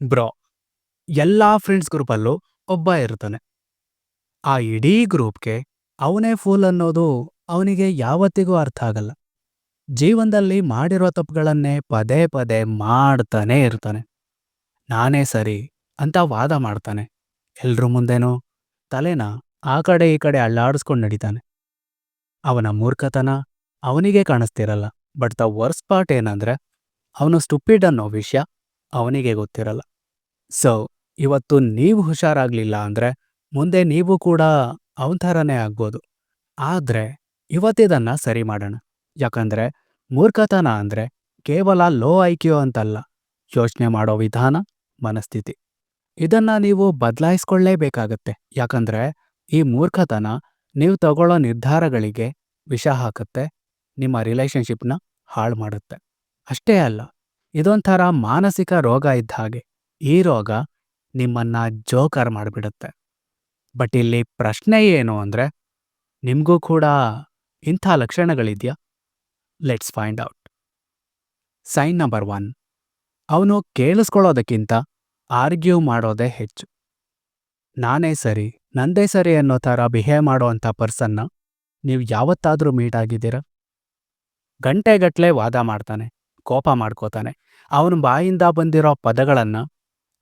Bro, ಎಲ್ಲಾ friends ಗ್ರೂಪಲ್ಲೂ ಒಬ್ಬ ಇರ್ತಾನೆ. ಆ ಇಡೀ ಗ್ರೂಪ್ಗೆ ಅವನೇ ಫೂಲ್ ಅನ್ನೋದು ಅವನಿಗೆ ಯಾವತ್ತಿಗೂ ಅರ್ಥ ಆಗಲ್ಲ. ಜೀವನದಲ್ಲಿ ಮಾಡಿರೋ ತಪ್ಪುಗಳನ್ನೇ ಪದೇ ಪದೇ ಮಾಡ್ತಾನೆ ಇರ್ತಾನೆ. ನಾನೇ ಸರಿ ಅಂತ ವಾದ ಮಾಡ್ತಾನೆ. ಎಲ್ರ ಮುಂದೆನೋ ತಲೆನ ಆ ಕಡೆ ಈ ಕಡೆ ಅಳ್ಳಾಡಿಸ್ಕೊಂಡು ನಡೀತಾನೆ. ಅವನ ಮೂರ್ಖತನ ಅವನಿಗೆ ಕಾಣಿಸ್ತಿರಲ್ಲ. ಬಟ್ ದ ವರ್ಸ್ ಪಾರ್ಟ್ ಏನಂದ್ರೆ, ಅವನು ಸ್ಟುಪಿಡ್ ಅನ್ನೋ ವಿಷಯ ಅವನಿಗೆ ಗೊತ್ತಿರಲ್ಲ. ಸೊ ಇವತ್ತು ನೀವು ಹುಷಾರಾಗ್ಲಿಲ್ಲ ಅಂದ್ರೆ ಮುಂದೆ ನೀವು ಕೂಡ ಅವನ ಥರನೇ ಆಗ್ಬೋದು. ಆದ್ರೆ ಇವತ್ತಿದನ್ನ ಸರಿ ಮಾಡೋಣ. ಯಾಕಂದ್ರೆ ಮೂರ್ಖತನ ಅಂದ್ರೆ ಕೇವಲ ಲೋ ಐಕ್ಯೂ ಅಂತಲ್ಲ. ಯೋಚನೆ ಮಾಡೋ ವಿಧಾನ, ಮನಸ್ಥಿತಿ. ಇದನ್ನ ನೀವು ಬದಲಾಯಿಸ್ಕೊಳ್ಳೇಬೇಕಾಗತ್ತೆ. ಯಾಕಂದ್ರೆ ಈ ಮೂರ್ಖತನ ನೀವು ತಗೊಳ್ಳೋ ನಿರ್ಧಾರಗಳಿಗೆ ವಿಷ ಹಾಕುತ್ತೆ, ನಿಮ್ಮ ರಿಲೇಷನ್ಶಿಪ್ನ ಹಾಳು ಮಾಡುತ್ತೆ. ಅಷ್ಟೇ ಅಲ್ಲ. ಇದೊಂಥರ ಮಾನಸಿಕ ರೋಗ ಇದ್ದ ಹಾಗೆ. ಈ ರೋಗ ನಿಮ್ಮನ್ನ ಜೋಕರ್ ಮಾಡಿಬಿಡುತ್ತೆ. ಬಟ್ ಇಲ್ಲಿ ಪ್ರಶ್ನೆ ಏನು ಅಂದ್ರೆ, ನಿಮಗೂ ಕೂಡ ಇಂಥ ಲಕ್ಷಣಗಳಿದೆಯಾ? Let's find out. Sign number one. ಅವನು ಕೇಳಿಸ್ಕೊಳ್ಳೋದಕ್ಕಿಂತ ಆರ್ಗ್ಯೂ ಮಾಡೋದೇ ಹೆಚ್ಚು. ನಾನೇ ಸರಿ, ನಂದೇ ಸರಿ ಅನ್ನೋ ಥರ ಬಿಹೇವ್ ಮಾಡೋವಂಥ ಪರ್ಸನ್ನ ನೀವು ಯಾವತ್ತಾದರೂ ಮೀಟ್ ಆಗಿದ್ದೀರಾ? ಗಂಟೆಗಟ್ಟಲೆ ವಾದ ಮಾಡ್ತಾನೆ. ಕೋಪ ಮಾಡ್ಕೋತಾನೆ. ಅವನ ಬಾಯಿಂದ ಬಂದಿರೋ ಪದಗಳನ್ನ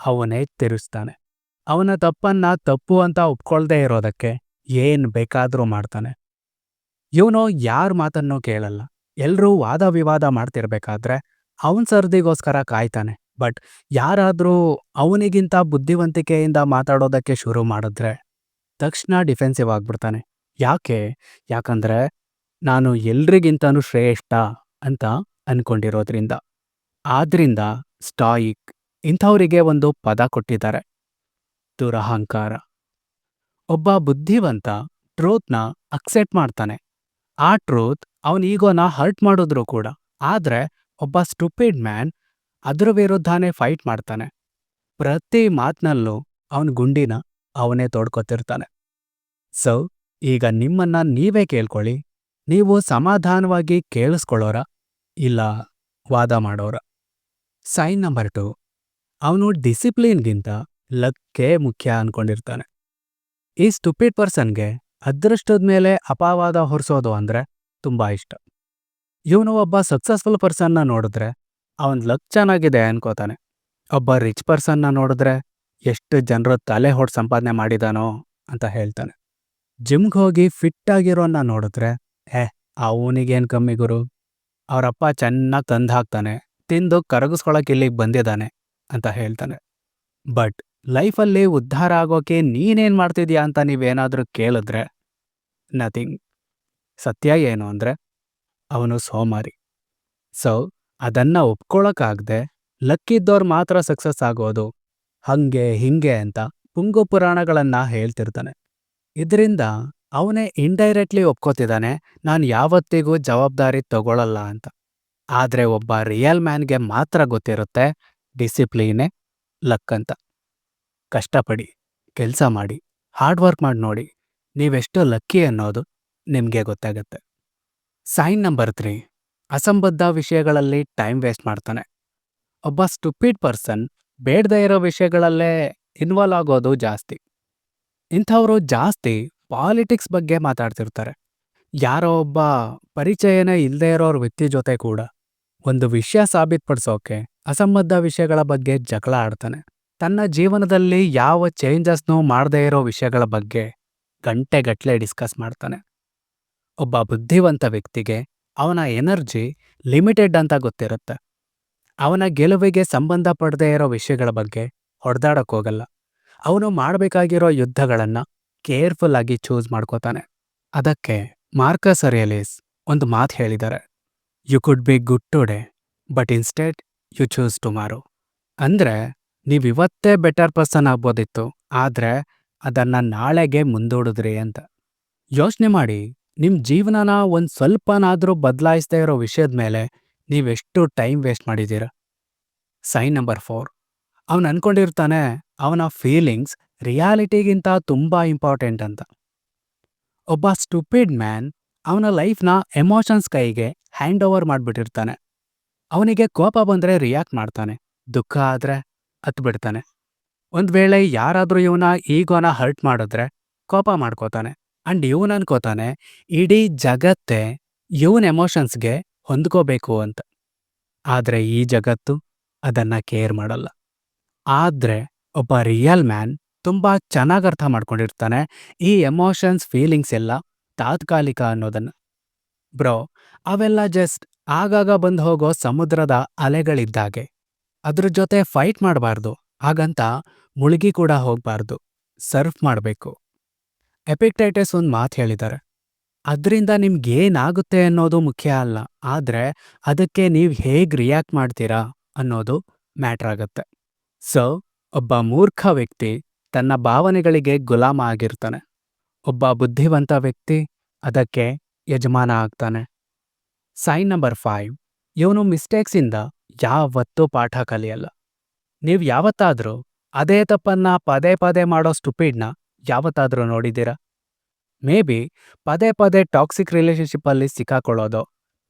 ಅವನೇ ತಿರುಸ್ತಾನೆ. ಅವನ ತಪ್ಪನ್ನ ತಪ್ಪು ಅಂತ ಒಪ್ಕೊಳ್ದೇ ಇರೋದಕ್ಕೆ ಏನ್ ಬೇಕಾದ್ರೂ ಮಾಡ್ತಾನೆ. ಇವನು ಯಾರ ಮಾತನ್ನು ಕೇಳಲ್ಲ. ಎಲ್ರೂ ವಾದ ವಿವಾದ ಮಾಡ್ತಿರ್ಬೇಕಾದ್ರೆ ಅವನ್ ಸರ್ದಿಗೋಸ್ಕರ ಕಾಯ್ತಾನೆ. ಬಟ್ ಯಾರಾದ್ರೂ ಅವನಿಗಿಂತ ಬುದ್ಧಿವಂತಿಕೆಯಿಂದ ಮಾತಾಡೋದಕ್ಕೆ ಶುರು ಮಾಡಿದ್ರೆ ತಕ್ಷಣ ಡಿಫೆನ್ಸಿವ್ ಆಗ್ಬಿಡ್ತಾನೆ. ಯಾಕೆ? ಯಾಕಂದ್ರೆ ನಾನು ಎಲ್ರಿಗಿಂತನೂ ಶ್ರೇಷ್ಠ ಅಂತ ಅನ್ಕೊಂಡಿರೋದ್ರಿಂದ. ಆದ್ರಿಂದ ಸ್ಟಾಯಿಕ್ ಇಂಥವರಿಗೆ ಒಂದು ಪದ ಕೊಟ್ಟಿದ್ದಾರೆ. ದುರಹಂಕಾರ. ಒಬ್ಬ ಬುದ್ಧಿವಂತ ಟ್ರೂತ್ನ ಅಕ್ಸೆಪ್ಟ್ ಮಾಡ್ತಾನೆ. ಆ ಟ್ರೂತ್ ಅವನ ಈಗೋನ ಹರ್ಟ್ ಮಾಡಿದ್ರು ಕೂಡ. ಆದ್ರೆ ಒಬ್ಬ ಸ್ಟುಪಿಡ್ ಮ್ಯಾನ್ ಅದರ ವಿರುದ್ಧನೇ ಫೈಟ್ ಮಾಡ್ತಾನೆ. ಪ್ರತಿ ಮಾತಿನಲ್ಲೂ ಅವನ ಗುಂಡಿನ ಅವನೇ ತೋಡ್ಕೊತಿರ್ತಾನೆ. ಸೊ, ಈಗ ನಿಮ್ಮನ್ನ ನೀವೇ ಕೇಳ್ಕೊಳ್ಳಿ. ನೀವು ಸಮಾಧಾನವಾಗಿ ಕೇಳಿಸ್ಕೊಳ್ಳೋರ? ಇಲ್ಲ ವಾದ ಮಾಡೋರ. ಸೈನ್ ನಂಬರ್ ಟು, ಅವನು ಡಿಸಿಪ್ಲಿನ್ಗಿಂತ ಲಕ್ಕೇ ಮುಖ್ಯ ಅಂದ್ಕೊಂಡಿರ್ತಾನೆ ಈ ಸ್ಟುಪಿಡ್ ಪರ್ಸನ್ಗೆ ಅದೃಷ್ಟದ ಮೇಲೆ ಅಪವಾದ ಹೊರಿಸೋದು ಅಂದ್ರೆ ತುಂಬಾ ಇಷ್ಟ. ಇವನು ಒಬ್ಬ ಸಕ್ಸಸ್ಫುಲ್ ಪರ್ಸನ್ನ ನೋಡಿದ್ರೆ ಅವನ ಲಕ್ ಚೆನ್ನಾಗಿದೆ ಅನ್ಕೋತಾನೆ. ಒಬ್ಬ ರಿಚ್ ಪರ್ಸನ್ನ ನೋಡಿದ್ರೆ ಎಷ್ಟು ಜನರು ತಲೆ ಹೊಡ್ ಸಂಪಾದನೆ ಮಾಡಿದಾನೋ ಅಂತ ಹೇಳ್ತಾನೆ. ಜಿಮ್ಗೆ ಹೋಗಿ ಫಿಟ್ ಆಗಿರೋನ್ನ ನೋಡಿದ್ರೆ, ಏ, ಅವನಿಗೇನು ಕಮ್ಮಿ ಗುರು? ಅವರಪ್ಪ ಚೆನ್ನಾಗಿ ತಂದು ಹಾಕ್ತಾನೆ ತಿಂದು ಕರಗಿಸ್ಕೊಳಕ್ಕೆ ಇಲ್ಲಿಗೆ ಬಂದಿದ್ದಾನೆ ಅಂತ ಹೇಳ್ತಾನೆ. ಬಟ್ ಲೈಫಲ್ಲಿ ಉದ್ಧಾರ ಆಗೋಕೆ ನೀನೇನ್ ಮಾಡ್ತಿದ್ಯಾ ಅಂತ ನೀವೇನಾದರೂ ಕೇಳಿದ್ರೆ ನಥಿಂಗ್. ಸತ್ಯ ಏನು ಅಂದರೆ ಅವನು ಸೋಮಾರಿ. ಸೊ ಅದನ್ನ ಒಪ್ಕೊಳಕ್ಕಾಗದೆ ಲಕ್ಕಿದ್ದವ್ರು ಮಾತ್ರ ಸಕ್ಸಸ್ ಆಗೋದು ಹಂಗೆ ಹಿಂಗೆ ಅಂತ ಪುಂಗು ಪುರಾಣಗಳನ್ನು ಹೇಳ್ತಿರ್ತಾನೆ. ಇದರಿಂದ ಅವನೇ ಇಂಡೈರೆಕ್ಟ್ಲಿ ಒಪ್ಕೋತಿದ್ದಾನೆ, ನಾನು ಯಾವತ್ತಿಗೂ ಜವಾಬ್ದಾರಿ ತಗೊಳ್ಳಲ್ಲ ಅಂತ. ಆದ್ರೆ ಒಬ್ಬ ರಿಯಲ್ ಮ್ಯಾನ್ಗೆ ಮಾತ್ರ ಗೊತ್ತಿರುತ್ತೆ ಡಿಸಿಪ್ಲೀನೆ ಲಕ್ ಅಂತ. ಕಷ್ಟಪಡಿ, ಕೆಲಸ ಮಾಡಿ ಹಾರ್ಡ್ ವರ್ಕ್ ಮಾಡಿ ನೋಡಿ, ನೀವೆಷ್ಟು ಲಕ್ಕಿ ಅನ್ನೋದು ನಿಮಗೆ ಗೊತ್ತಾಗತ್ತೆ. ಸೈನ್ ನಂಬರ್ ತ್ರೀ ಅಸಂಬದ್ಧ ವಿಷಯಗಳಲ್ಲಿ ಟೈಮ್ ವೇಸ್ಟ್ ಮಾಡ್ತಾನೆ. ಒಬ್ಬ ಸ್ಟುಪಿಡ್ ಪರ್ಸನ್ ಬೇಡದೇ ಇರೋ ವಿಷಯಗಳಲ್ಲೇ ಇನ್ವಾಲ್ವ್ ಆಗೋದು ಜಾಸ್ತಿ. ಇಂಥವರು ಜಾಸ್ತಿ ಪಾಲಿಟಿಕ್ಸ್ ಬಗ್ಗೆ ಮಾತಾಡ್ತಿರ್ತಾರೆ. ಯಾರೋ ಒಬ್ಬ ಪರಿಚಯನೇ ಇಲ್ಲದೆ ಇರೋರ್ ವ್ಯಕ್ತಿ ಜೊತೆ ಕೂಡ ಒಂದು ವಿಷಯ ಸಾಬೀತ್ಪಡಿಸೋಕೆ ಅಸಂಬದ್ಧ ವಿಷಯಗಳ ಬಗ್ಗೆ ಜಗಳ ಆಡ್ತಾನೆ. ತನ್ನ ಜೀವನದಲ್ಲಿ ಯಾವ ಚೇಂಜಸ್ನೂ ಮಾಡದೇ ಇರೋ ವಿಷಯಗಳ ಬಗ್ಗೆ ಗಂಟೆಗಟ್ಟಲೆ ಡಿಸ್ಕಸ್ ಮಾಡ್ತಾನೆ. ಒಬ್ಬ ಬುದ್ಧಿವಂತ ವ್ಯಕ್ತಿಗೆ ಅವನ ಎನರ್ಜಿ ಲಿಮಿಟೆಡ್ ಅಂತ ಗೊತ್ತಿರುತ್ತೆ. ಅವನ ಗೆಲುವಿಗೆ ಸಂಬಂಧ ಪಡದೇ ಇರೋ ವಿಷಯಗಳ ಬಗ್ಗೆ ಹೊಡೆದಾಡೋಕ್ಕೋಗಲ್ಲ. ಅವನು ಮಾಡಬೇಕಾಗಿರೋ ಯುದ್ಧಗಳನ್ನ ಕೇರ್ಫುಲ್ ಆಗಿ ಚೂಸ್ ಮಾಡ್ಕೋತಾನೆ. ಅದಕ್ಕೆ ಮಾರ್ಕಸ್ ಅರಿಯಲಿಸ್ ಒಂದು ಮಾತು ಹೇಳಿದ್ದಾರೆ. You could be good today but instead you choose tomorrow ಅಂದ್ರೆ ನೀವಿವತ್ತೇ ಬೆಟರ್ ಪರ್ಸನ್ ಆಗ್ಬೋದಿತ್ತು, ಆದ್ರೆ ಅದನ್ನ ನಾಳೆಗೆ ಮುಂದೂಡಿದ್ರಿ ಅಂತ. ಯೋಚನೆ ಮಾಡಿ ನಿಮ್ಮ ಜೀವನನ ಒಂದು ಸ್ವಲ್ಪನಾದರೂ ಬದಲಾಯಿಸದೇ ಇರೋ ವಿಷಯದ ಮೇಲೆ ನೀವೆಷ್ಟು ಟೈಮ್ ವೇಸ್ಟ್ ಮಾಡಿದ್ದೀರ ಸೈನ್ ನಂಬರ್ ಫೋರ್ ಅವನು ಅನ್ಕೊಂಡಿರ್ತಾನೆ, ಅವನ ಫೀಲಿಂಗ್ಸ್ ರಿಯಾಲಿಟಿಗಿಂತ ತುಂಬಾ ಇಂಪಾರ್ಟೆಂಟ್ ಅಂತ. ಒಬ್ಬ ಸ್ಟುಪಿಡ್ ಮ್ಯಾನ್ ಅವನ ಲೈಫ್ನ ಎಮೋಷನ್ಸ್ ಕೈಗೆ ಹ್ಯಾಂಡ್ ಓವರ್ ಮಾಡ್ಬಿಟ್ಟಿರ್ತಾನೆ. ಅವನಿಗೆ ಕೋಪ ಬಂದ್ರೆ ರಿಯಾಕ್ಟ್ ಮಾಡ್ತಾನೆ, ದುಃಖ ಆದ್ರೆ ಹತ್ಬಿಡ್ತಾನೆ. ಒಂದು ವೇಳೆ ಯಾರಾದರೂ ಇವನ ಈಗೋನ ಹರ್ಟ್ ಮಾಡಿದ್ರೆ ಕೋಪ ಮಾಡ್ಕೋತಾನೆ. ಅಂಡ್ ಇವನ್ ಅನ್ಕೋತಾನೆ, ಇಡೀ ಜಗತ್ತೇ ಇವನ್ ಎಮೋಷನ್ಸ್ಗೆ ಹೊಂದ್ಕೋಬೇಕು ಅಂತ. ಆದ್ರೆ ಈ ಜಗತ್ತು ಅದನ್ನ ಕೇರ್ ಮಾಡಲ್ಲ. ಆದ್ರೆ ಒಬ್ಬ ರಿಯಲ್ ಮ್ಯಾನ್ ತುಂಬಾ ಚೆನ್ನಾಗಿ ಅರ್ಥ ಮಾಡ್ಕೊಂಡಿರ್ತಾನೆ. ಈ ಎಮೋಷನ್ಸ್ ಫೀಲಿಂಗ್ಸ್ ಎಲ್ಲ ತಾತ್ಕಾಲಿಕ ಅನ್ನೋದನ್ನ. ಬ್ರೋ, ಅವೆಲ್ಲ ಜಸ್ಟ್ ಆಗಾಗ ಬಂದು ಹೋಗೋ ಸಮುದ್ರದ ಅಲೆಗಳಿದ್ದಾಗೆ. ಅದ್ರ ಜೊತೆ ಫೈಟ್ ಮಾಡಬಾರ್ದು. ಹಾಗಂತ ಮುಳುಗಿ ಕೂಡ ಹೋಗ್ಬಾರ್ದು. ಸರ್ಫ್ ಮಾಡಬೇಕು. ಎಪಿಕ್ಟೈಟಿಸ್ ಒಂದು ಮಾತು ಹೇಳಿದ್ದಾರೆ ಅದರಿಂದ ನಿಮ್ಗೇನಾಗುತ್ತೆ ಅನ್ನೋದು ಮುಖ್ಯ ಅಲ್ಲ. ಆದ್ರೆ ಅದಕ್ಕೆ ನೀವು ಹೇಗ್ ರಿಯಾಕ್ಟ್ ಮಾಡ್ತೀರಾ ಅನ್ನೋದು ಮ್ಯಾಟ್ರ್ ಆಗುತ್ತೆ. ಸೊ ಒಬ್ಬ ಮೂರ್ಖ ವ್ಯಕ್ತಿ ತನ್ನ ಭಾವನೆಗಳಿಗೆ ಗುಲಾಮ ಆಗಿರ್ತಾನೆ. ಒಬ್ಬ ಬುದ್ಧಿವಂತ ವ್ಯಕ್ತಿ ಅದಕ್ಕೆ ಯಜಮಾನ ಆಗ್ತಾನೆ. Sign number five. ಇವನು ಮಿಸ್ಟೇಕ್ಸಿಂದ ಯಾವತ್ತೂ ಪಾಠ ಕಲಿಯಲ್ಲ. ನೀವು ಯಾವತ್ತಾದರೂ ಅದೇ ತಪ್ಪನ್ನ ಪದೇ ಪದೇ ಮಾಡೋ ಸ್ಟುಪಿಡ್ನ ಯಾವತ್ತಾದರೂ ನೋಡಿದ್ದೀರಾ? ಮೇ ಬಿ ಪದೇ ಪದೇ ಟಾಕ್ಸಿಕ್ ರಿಲೇಷನ್ಶಿಪ್ಪಲ್ಲಿ ಸಿಕ್ಕಾಕೊಳ್ಳೋದು,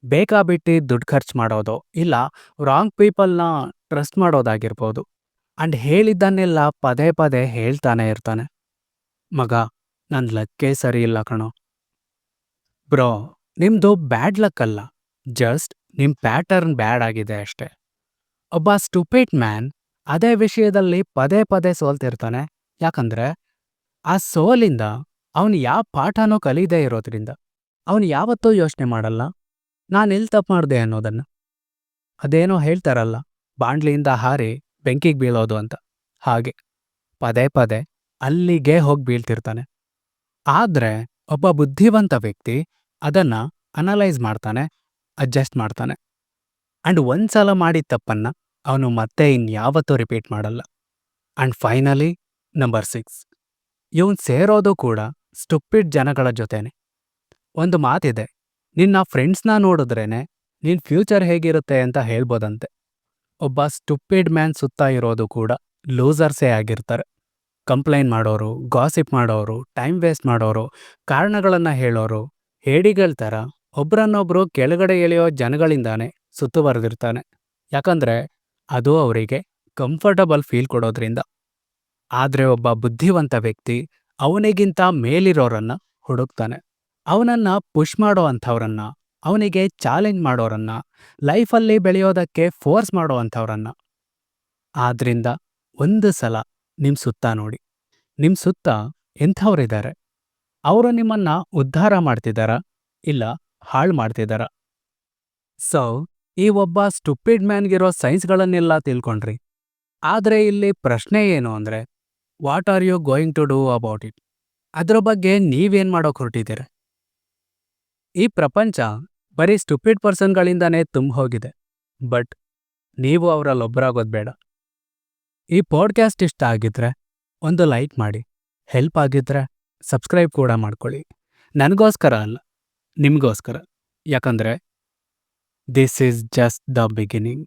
ಬೇಕಾಬಿಟ್ಟಿ ದುಡ್ಡು ಖರ್ಚು ಮಾಡೋದು, ಇಲ್ಲ ರಾಂಗ್ ಪೀಪಲ್ನ ಟ್ರಸ್ಟ್ ಮಾಡೋದಾಗಿರ್ಬೋದು. ಅಂಡ್ ಹೇಳಿದ್ದನ್ನೆಲ್ಲ ಪದೇ ಪದೇ ಹೇಳ್ತಾನೆ ಇರ್ತಾನೆ. ಮಗ, ನನ್ ಲಕ್ಕೇ ಸರಿ ಇಲ್ಲ ಕಣೋ. ಬ್ರೋ, ನಿಮ್ದು ಬ್ಯಾಡ್ ಲಕ್ ಅಲ್ಲ. ಜಸ್ಟ್ ನಿಮ್ ಪ್ಯಾಟರ್ನ್ ಬ್ಯಾಡ್ ಆಗಿದೆ ಅಷ್ಟೇ. ಒಬ್ಬ ಸ್ಟುಪೇಟ್ ಮ್ಯಾನ್ ಅದೇ ವಿಷಯದಲ್ಲಿ ಪದೇ ಪದೇ ಸೋಲ್ತಿರ್ತಾನೆ. ಯಾಕಂದ್ರೆ, ಆ ಸೋಲಿಂದ ಅವನು ಯಾವ ಪಾಠನೂ ಕಲೀದೇ ಇರೋದ್ರಿಂದ, ಅವನು ಯಾವತ್ತೂ ಯೋಚನೆ ಮಾಡಲ್ಲ. ನಾನು ಎಲ್ಲಿ ತಪ್ಪು ಮಾಡಿದೆ ಅನ್ನೋದನ್ನ. ಅದೇನೋ ಹೇಳ್ತಾರಲ್ಲ ಬಾಂಡ್ಲಿಯಿಂದ ಹಾರಿ ಬೆಂಕಿಗೆ ಬೀಳೋದು ಅಂತ. ಹಾಗೆ. ಪದೇ ಪದೇ ಅಲ್ಲಿಗೆ ಹೋಗಿ ಬೀಳ್ತಿರ್ತಾನೆ. ಆದ್ರೆ ಒಬ್ಬ ಬುದ್ಧಿವಂತ ವ್ಯಕ್ತಿ ಅದನ್ನ ಅನಲೈಸ್ ಮಾಡ್ತಾನೆ, ಅಡ್ಜಸ್ಟ್ ಮಾಡ್ತಾನೆ. ಅಂಡ್ ಒಂದ್ಸಲ ಮಾಡಿದ ತಪ್ಪನ್ನ ಅವನು ಮತ್ತೆ ಇನ್ಯಾವತ್ತೂ ರಿಪೀಟ್ ಮಾಡಲ್ಲ. And finally number six. ಇವನು ಸೇರೋದು ಕೂಡ ಸ್ಟುಪಿಡ್ ಜನಗಳ ಜೊತೆನೆ. ಒಂದು ಮಾತಿದೆ, ನಿನ್ನ ಫ್ರೆಂಡ್ಸ್ನ ನೋಡಿದ್ರೇ ನಿನ್ನ ಫ್ಯೂಚರ್ ಹೇಗಿರುತ್ತೆ ಅಂತ ಹೇಳ್ಬೋದಂತೆ. ಒಬ್ಬ ಸ್ಟುಪಿಡ್ ಮ್ಯಾನ್ ಸುತ್ತ ಇರೋದು ಕೂಡ ಲೂಸರ್ಸೇ ಆಗಿರ್ತಾರೆ. ಕಂಪ್ಲೇಂಟ್ ಮಾಡೋರು ಗಾಸಿಪ್ ಮಾಡೋರು ಟೈಮ್ ವೇಸ್ಟ್ ಮಾಡೋರು, ಕಾರಣಗಳನ್ನು ಹೇಳೋರು, ಹೇಡಿಗಳ ಥರ ಒಬ್ರನ್ನೊಬ್ರು ಕೆಳಗಡೆ ಎಳೆಯೋ ಜನಗಳಿಂದಾನೇ ಸುತ್ತುವರೆದಿರ್ತಾನೆ ಯಾಕಂದ್ರೆ ಅದು ಅವರಿಗೆ ಕಂಫರ್ಟಬಲ್ ಫೀಲ್ ಕೊಡೋದ್ರಿಂದ. ಆದ್ರೆ ಒಬ್ಬ ಬುದ್ಧಿವಂತ ವ್ಯಕ್ತಿ ಅವನಿಗಿಂತ ಮೇಲಿರೋರನ್ನ ಹುಡುಕ್ತಾನೆ. ಅವನನ್ನು ಪುಷ್ ಮಾಡೋ ಅಂಥವ್ರನ್ನ ಅವನಿಗೆ ಚಾಲೆಂಜ್ ಮಾಡೋರನ್ನ, ಲೈಫಲ್ಲಿ ಬೆಳೆಯೋದಕ್ಕೆ ಫೋರ್ಸ್ ಮಾಡೋ ಅಂಥವ್ರನ್ನ ಆದ್ರಿಂದ ಒಂದು ಸಲ ನಿಮ್ಮ ಸುತ್ತ ನೋಡಿ. ನಿಮ್ಮ ಸುತ್ತ ಎಂಥವ್ರಿದ್ದಾರೆ? ಅವರು ನಿಮ್ಮನ್ನ ಉದ್ಧಾರ ಮಾಡ್ತಿದ್ದಾರಾ? ಇಲ್ಲ, ಹಾಳು ಮಾಡ್ತಿದ್ದಾರಾ? ಸೊ, ಈ ಒಬ್ಬ ಸ್ಟುಪಿಡ್ ಮ್ಯಾನ್ಗಿರೋ ಸೈನ್ಸ್ಗಳನ್ನೆಲ್ಲ ತಿಳ್ಕೊಂಡ್ರಿ. ಆದರೆ ಇಲ್ಲಿ ಪ್ರಶ್ನೆ ಏನು ಅಂದ್ರೆ, what are you going to do about it? ಅದ್ರ ಬಗ್ಗೆ ನೀವೇನ್ ಮಾಡೋಕ್ ಹೊರಟಿದ್ದೀರ? ಈ ಪ್ರಪಂಚ ಬರೀ ಸ್ಟುಪಿಡ್ ಪರ್ಸನ್ಗಳಿಂದಾನೇ ತುಂಬ ಹೋಗಿದೆ ಬಟ್, ನೀವು ಅವರಲ್ಲೊಬ್ಬರಾಗೋದು ಬೇಡ. ಈ ಪಾಡ್ಕ್ಯಾಸ್ಟ್ ಇಷ್ಟ ಆಗಿದ್ರೆ ಒಂದು ಲೈಕ್ ಮಾಡಿ. ಹೆಲ್ಪ್ ಆಗಿದ್ರೆ ಸಬ್ಸ್ಕ್ರೈಬ್ ಕೂಡ ಮಾಡ್ಕೊಳ್ಳಿ. ನನಗೋಸ್ಕರ ಅಲ್ಲ, ನಿಮಗೋಸ್ಕರ. ಯಾಕಂದ್ರೆ this is just the beginning